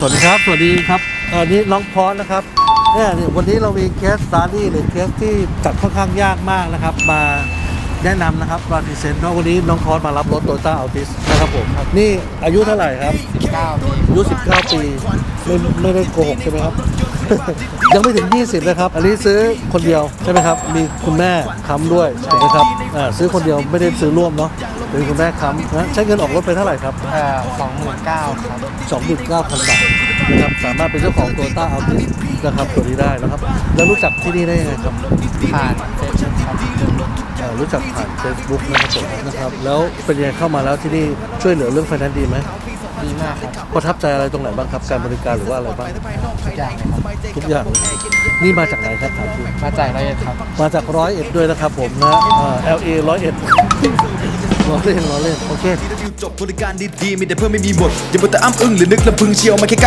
สวัสดีครับ สวัสดีครับเอันนี้น้องพอสนะครับเนี่ยเนี่ยวันนี้เรามีเคสสตาร์ดี้หรือเคสที่จัดค่อนข้างยากมากนะครับ มาแนะนำนะครับมาพรีเซนต์ว่าวันนี้น้องพอสมารับรถโตโยต้าอัลติสนะครับผม นี่อายุเท่าไหร่ครับ9ปีอายุ 19 ปี ไม่ไม่ได้โกหกใช่ไหมครับ ยังไม่ถึง 20 นะครับ อันนี้ซื้อคนเดียวใช่ไหมครับ มีคุณแม่ค้ำด้วยถูกไหมครับอ่าซื้อคนเดียวไม่ได้ซื้อร่วมเนาะ เป็นคุณแม่ค้ำนะใช้เงินออกรถไปเท่าไหร่ครับ เอ่อสองหมื่นเก้าครับ 29,000 บาทนะครับสามารถเป็นเจ้าของตัวต้าอัลติสนะครับตัวนี้ได้นะครับ แล้วรู้จักที่นี่ได้ยังไงครับผ่านเฟซบุ๊กครับเอ่อรู้จักผ่าน Facebook นะครับผมนะครับ แล้วเป็นยังไงเข้ามาแล้วที่นี่ช่วยเหลือเรื่องไฟแนนซ์ดีไหม ดีมากครับประทับใจอะไรตรงไหนบ้างครับ การบริการหรือว่าอะไรบ้าง ทุกอย่างเลยครับทุกอย่างเลยนี่มาจากไหนครับถามจริงมาจากร้อยเอ็ดครับมาจากร้อยเอ็ดด้วยนะครับผมนะเอ่อ LA ร้อยเอ็ดล้อเล่นล้อเล่นโอเค จบบริการดีๆมีแต่เพื่อนไม่มีหมดอย่ามัวแต่อ้ำอึ้งหรือนึกลำพึงเชียวมาแค่ก้าว